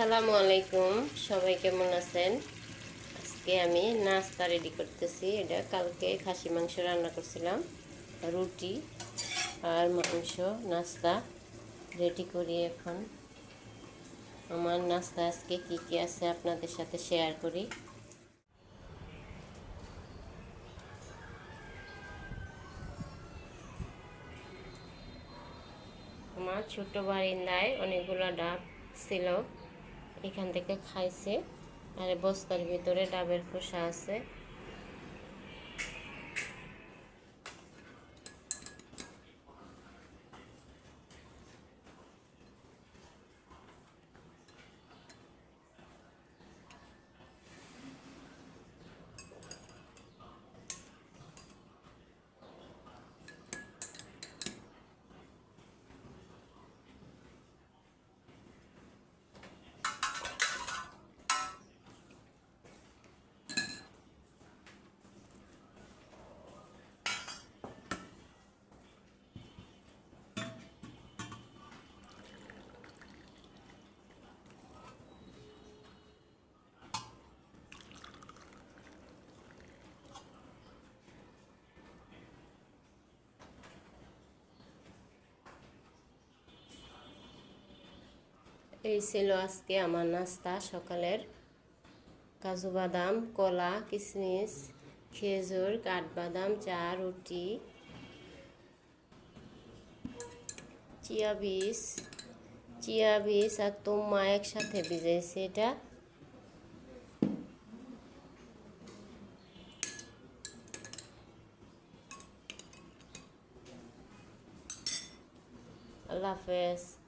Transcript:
আসসালামু আলাইকুম। সবাই কেমন আছেন? আজকে আমি নাস্তা রেডি করতেছি। এটা কালকে খাসি মাংস রান্না করছিলাম, রুটি আর মাংস, নাস্তা রেডি করি এখন। আমার নাস্তা আজকে কি কি আছে আপনাদের সাথে শেয়ার করি। আমার ছোট বারিন্দায় অনেকগুলো ডাব ছিল। এখান থেকে খাইছে। আর বস্তার ভিতরে ডাবের খোসা আছে। এই ছিল আজকে আমার নাস্তা, সকালের কাজু বাদাম, কলা কিশমিশ খেজুর, কাঠবাদাম, চা, রুটি চিয়া বীজ চিয়া বীজ আর তোমা একসাথে ভিজেছে এটা। আল্লাহ হাফেজ।